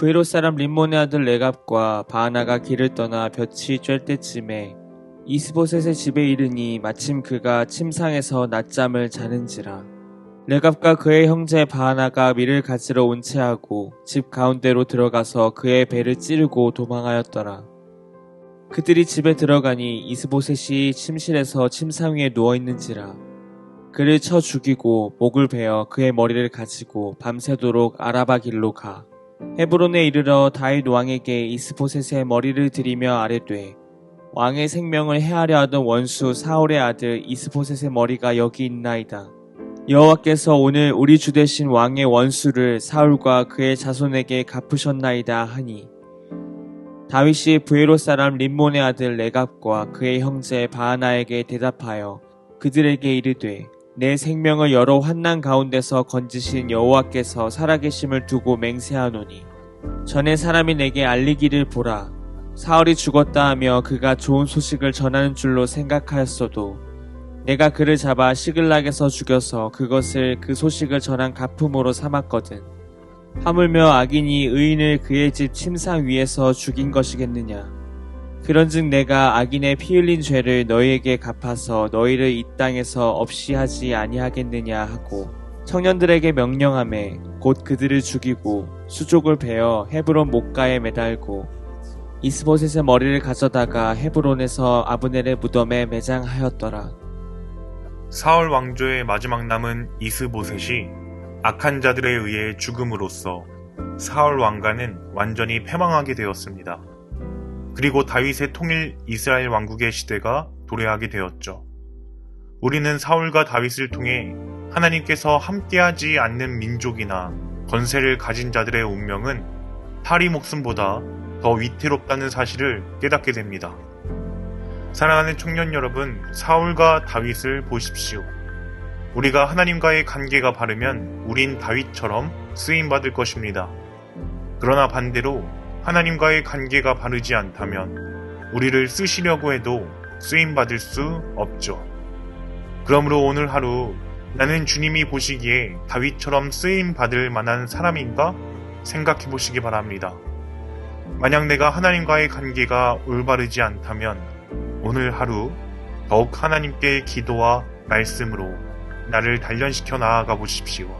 부에로 사람 림몬의 아들 레갑과 바하나가 길을 떠나 볕이 쬐 때쯤에 이스보셋의 집에 이르니 마침 그가 침상에서 낮잠을 자는지라. 레갑과 그의 형제 바하나가 밀을 가지러 온 채하고 집 가운데로 들어가서 그의 배를 찌르고 도망하였더라. 그들이 집에 들어가니 이스보셋이 침실에서 침상 위에 누워 있는지라. 그를 쳐 죽이고 목을 베어 그의 머리를 가지고 밤새도록 아라바 길로 가 헤브론에 이르러 다윗 왕에게 이스보셋의 머리를 들이며 아뢰되 왕의 생명을 해하려 하던 원수 사울의 아들 이스보셋의 머리가 여기 있나이다. 여호와께서 오늘 우리 주 대신 왕의 원수를 사울과 그의 자손에게 갚으셨나이다 하니 다윗이 부에로 사람 림몬의 아들 레갑과 그의 형제 바하나에게 대답하여 그들에게 이르되 내 생명을 여러 환난 가운데서 건지신 여호와께서 살아계심을 두고 맹세하노니 전에 사람이 내게 알리기를 보라. 사울이 죽었다 하며 그가 좋은 소식을 전하는 줄로 생각하였어도 내가 그를 잡아 시글락에서 죽여서 그것을 그 소식을 전한 가품으로 삼았거든. 하물며 악인이 의인을 그의 집 침상 위에서 죽인 것이겠느냐 그런즉 내가 악인의 피 흘린 죄를 너희에게 갚아서 너희를 이 땅에서 없이 하지 아니하겠느냐 하고 청년들에게 명령함에 곧 그들을 죽이고 수족을 베어 헤브론 목가에 매달고 이스보셋의 머리를 가져다가 헤브론에서 아브넬의 무덤에 매장하였더라. 사울 왕조의 마지막 남은 이스보셋이 악한 자들에 의해 죽음으로써 사울 왕가는 완전히 패망하게 되었습니다. 그리고 다윗의 통일 이스라엘 왕국의 시대가 도래하게 되었죠. 우리는 사울과 다윗을 통해 하나님께서 함께하지 않는 민족이나 권세를 가진 자들의 운명은 파리 목숨보다 더 위태롭다는 사실을 깨닫게 됩니다. 사랑하는 청년 여러분, 사울과 다윗을 보십시오. 우리가 하나님과의 관계가 바르면 우린 다윗처럼 쓰임받을 것입니다. 그러나 반대로 하나님과의 관계가 바르지 않다면 우리를 쓰시려고 해도 쓰임받을 수 없죠. 그러므로 오늘 하루 나는 주님이 보시기에 다윗처럼 쓰임받을 만한 사람인가 생각해 보시기 바랍니다. 만약 내가 하나님과의 관계가 올바르지 않다면 오늘 하루 더욱 하나님께 기도와 말씀으로 나를 단련시켜 나아가 보십시오.